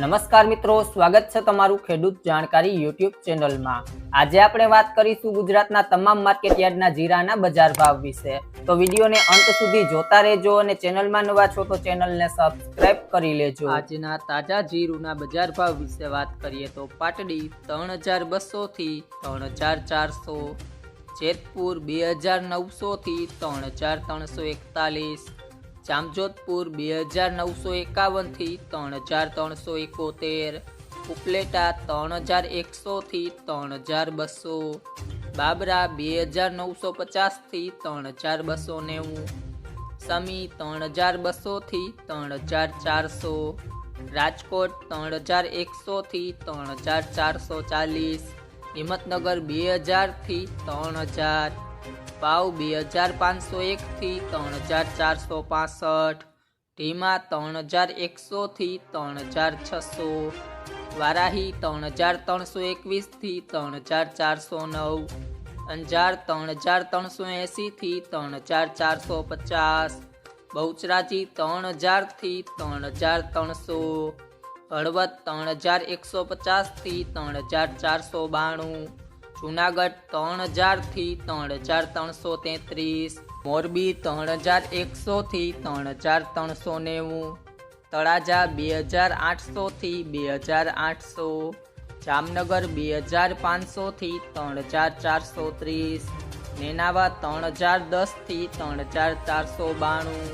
નમસ્કાર મિત્રો, સ્વાગત છે તમારું ખેડૂત જાણકારી યુટ્યુબ ચેનલમાં. આજે આપણે વાત કરીશું ગુજરાતના તમામ માર્કેટયાર્ડના જીરાના બજાર ભાવ વિશે. તો વિડીયોને અંત સુધી જોતા રહેજો અને ચેનલમાં નવા છો તો ચેનલને સબસ્ક્રાઇબ કરી લેજો. આજના તાજા જીરુના બજાર ભાવ વિશે વાત કરીએ તો પાટડી ત્રણ હજાર બસોથી ત્રણ હજાર ચારસો, જેતપુર બે હજાર નવસોથી ત્રણ હજાર ત્રણસો એકતાલીસ જામજોધપુર બે હજાર નવસો એકાવનથી ત્રણ હજાર ત્રણસો એકોતેર, ઉપલેટા ત્રણ હજાર એકસોથી ત્રણ હજાર બસો, બાબરા બે હજાર નવસો પચાસથી ત્રણ હજાર બસો નેવું, સમી ત્રણ હજાર બસોથી ત્રણ હજાર ચારસો, રાજકોટ ત્રણ હજાર એકસોથી ત્રણ હજાર ચારસો ચાલીસ, હિંમતનગર બે હજારથી ત્રણ હજાર ભાવ બે હજાર પાંચસો એકથી ત્રણ હજાર ચારસો પાસઠ ઢીમા ત્રણ હજાર એકસોથી ત્રણ હજાર છસો વારાહી ત્રણ હજાર ત્રણસો એકવીસથી ત્રણ હજાર ચારસો નવ અંજાર ત્રણ હજાર ત્રણસો એંસીથી ત્રણ હજાર ચારસો પચાસ બહુચરાજી ત્રણ હજારથી ત્રણ હજાર ત્રણસો હળવદ ત્રણ હજાર એકસો પચાસથી ત્રણ હજાર ચારસો બાણું જુનાગઢ ત્રણ હજારથી ત્રણ હજાર ત્રણસો તેત્રીસ. મોરબી ત્રણ હજાર એકસોથી ત્રણ હજાર ત્રણસો નેવું. તળાજા બે હજાર આઠસોથી બે હજાર આઠસો. જામનગર બે હજાર પાંચસોથી ત્રણ હજાર ચારસો ત્રીસ. નેનાવા ત્રણ હજાર દસથી ત્રણ હજાર ચારસો બાણું.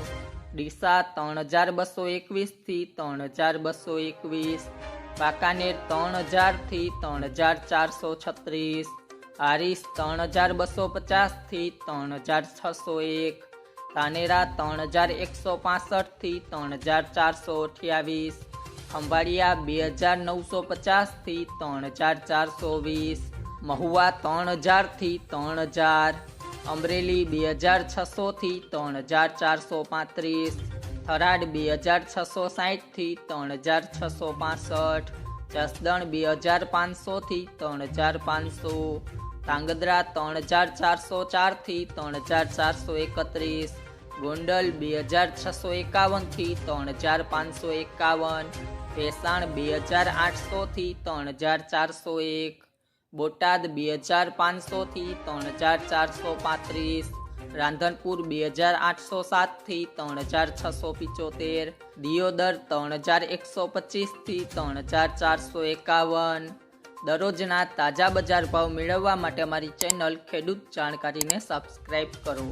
ડીસા ત્રણ હજાર બસો એકવીસથી ત્રણ હજાર બસો એકવીસ. વાંકાનેર ત્રણ હજારથી ત્રણ હજાર ચારસો છત્રીસ હારીસ ત્રણ હજાર બસો પચાસથી ત્રણ હજાર છસો એક, તાનેરા ત્રણ હજાર એકસો પાસઠથી ત્રણ હજાર ચારસો અઠ્યાવીસ, ખંભાળિયા બે હજાર નવસો પચાસથી ત્રણ હજાર ચારસો વીસ, મહુવા ત્રણ હજારથી ત્રણ હજાર, અમરેલી બે હજાર છસોથી ત્રણ હજાર ચારસો પાંત્રીસ થરાદ બે હજાર છસો સાહીઠથી ત્રણ હજાર છસો પાસઠ. જસદણ બે હજાર પાંચસોથી ત્રણ હજાર પાંચસો. ધાંગધ્રા ત્રણ હજાર ચારસો ચારથી ત્રણ હજાર ચારસો એકત્રીસ. ગોંડલ બે હજાર છસો એકાવનથી ત્રણ હજાર પાંચસો એકાવન. ભેસાણ બે હજાર આઠસોથી ત્રણ હજાર ચારસો એક. બોટાદ બે હજાર પાંચસોથી ત્રણ હજાર ચારસો પાંત્રીસ. રાંધનપુર બે હજાર આઠસો સાતથી ત્રણ હજાર છસો પિચોતેર, દિયોદર ત્રણ હજાર એકસો પચીસથી ત્રણ હજાર ચારસો એકાવન. દરરોજના તાજા બજાર ભાવ મેળવવા માટે મારી ચેનલ ખેડૂત જાણકારીને સબસ્ક્રાઇબ કરો.